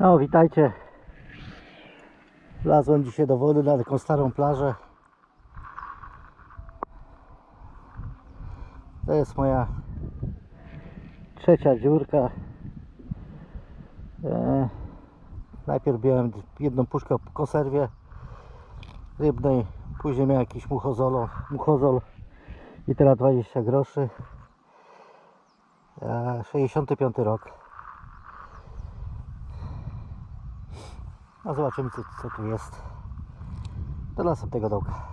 No, witajcie. Wlazłem dzisiaj do wody na taką starą plażę. To jest moja trzecia dziurka. E, najpierw miałem jedną puszkę po konserwie rybnej, później miałem jakiś muchozolo, muchozol i teraz 20 groszy. E, 65 rok. A zobaczymy co, co tu jest. Do następnego dołka.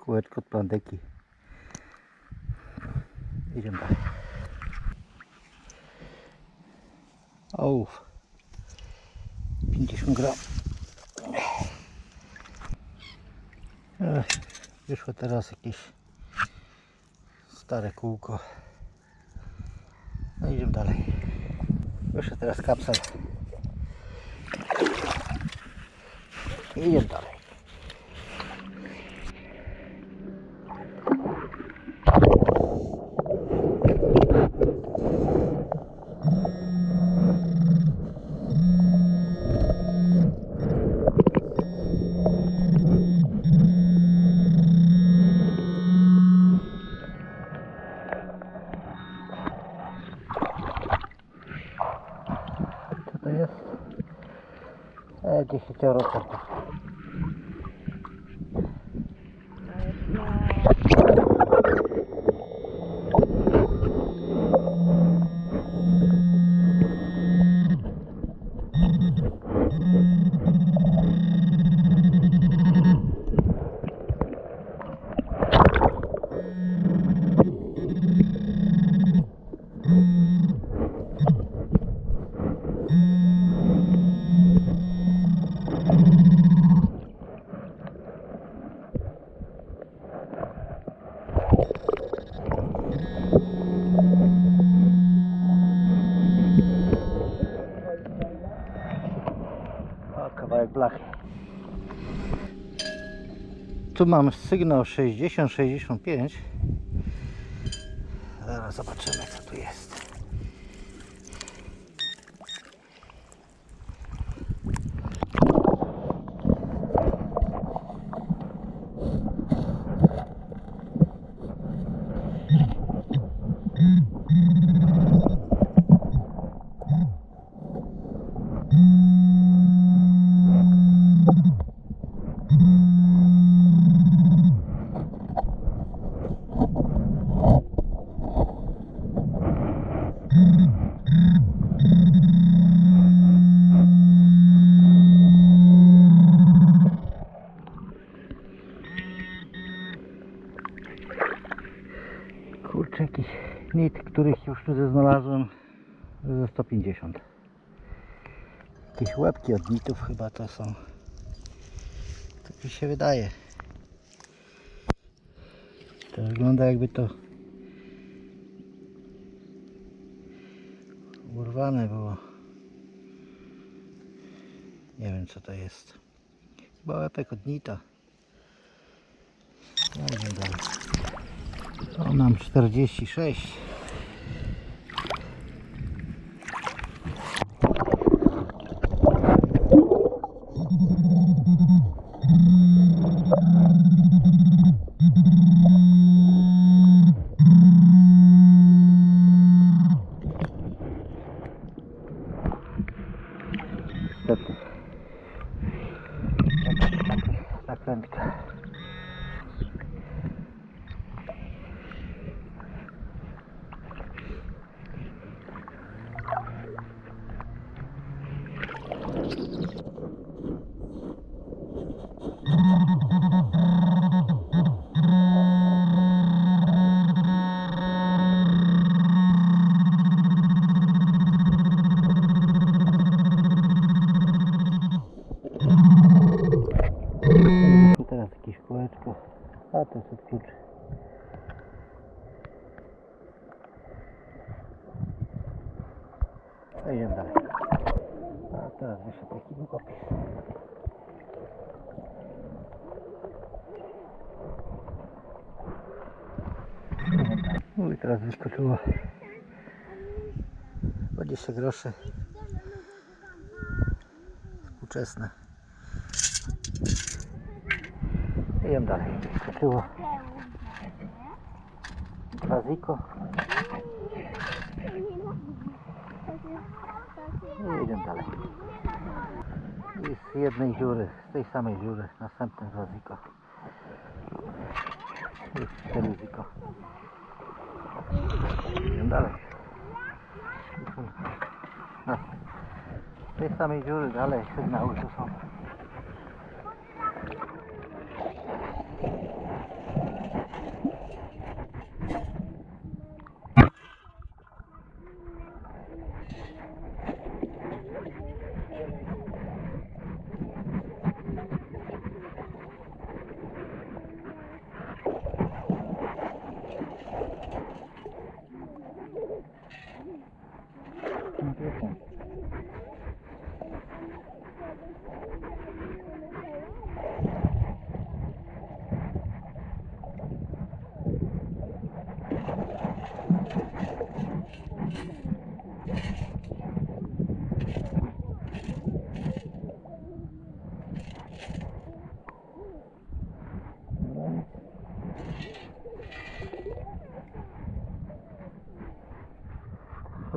Kółeczko od plandeki. Idziemy dalej. Ołów. 50 gram. Ech, Wyszło teraz jakieś stare kółko. No idziemy dalej. Wyszło teraz kapsel. Idziemy dalej. Charot ako. Right blachy. Tu mam sygnał 60-65. Zaraz zobaczymy co tu jest. Kurczę, jakiś nit, których już tu znalazłem ze 150. Jakieś łebki od nitów chyba to są. Tak mi się wydaje. To wygląda jakby to urwane było. Nie wiem co to jest. Chyba łepek od nita. No, To nam 46. Niestety. Taki długopis. No i teraz wyskoczyło 20 groszy. Współczesne. Idziemy dalej. Wyskoczyło Raziko. I idziemy dalej. I z jednej dziury, z tej samej dziury, następny Raziko. I cztery Ziko. Idziemy dalej. Z tej samej dziury dalej sygnały tu są.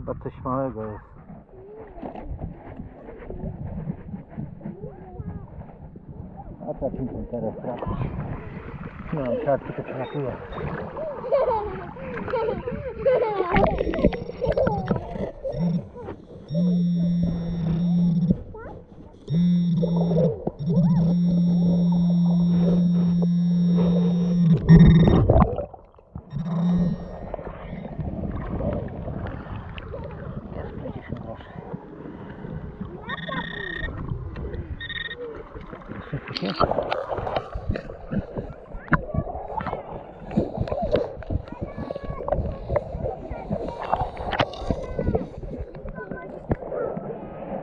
Chyba coś małego jest. A co tu teraz trafić? No, kratki to przelatuje. Jeszcze coś jest?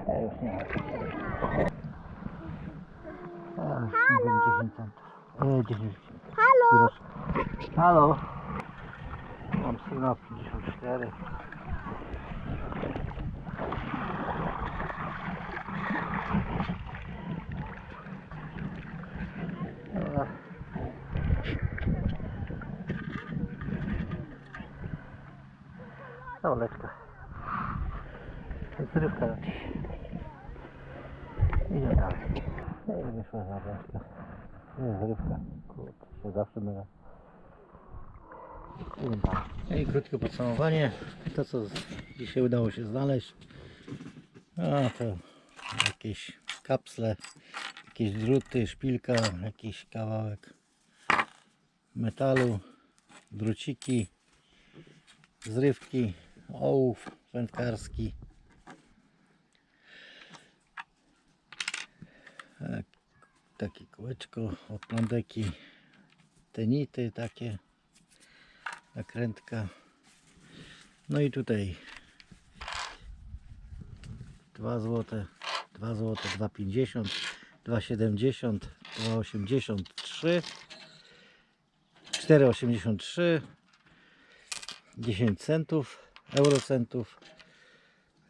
Ja już nie mam. A, już 10 centów. 10 Halo? Halo. Mam sygnał 54. Dobra. Zawoleczka. Zrywka raczej. Idziemy dalej. No i wyszła zawoleczka. Nie, zrywka. Kurczę, się zawsze mylę. No i krótkie podsumowanie. To co dzisiaj udało się znaleźć. A to jakieś kapsle, jakieś druty, szpilka, jakiś kawałek metalu, druciki, zrywki, ołów wędkarski. Tak, Takie kółeczko od plandeki, tenity takie, nakrętka. No i tutaj 2 złote, 2 złote, 2,50, 2,70, 2,83, 4,83, 10 centów, eurocentów,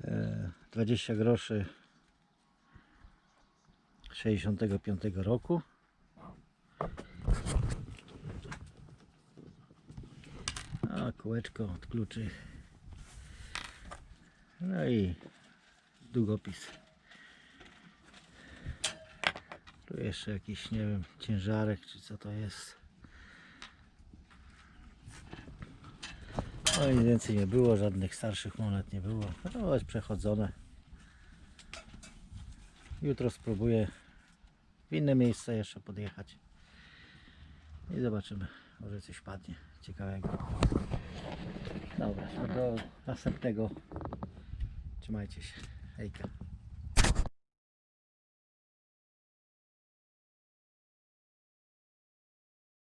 e, 20 groszy 65 roku. A kółeczko od kluczy. No i długopis. Tu jeszcze jakiś, nie wiem, ciężarek czy co to jest. No i więcej nie było, żadnych starszych monet nie było. No jest przechodzone. Jutro spróbuję w inne miejsce jeszcze podjechać. I zobaczymy, może coś padnie ciekawego. Dobra, do następnego. Trzymajcie się. Hejka.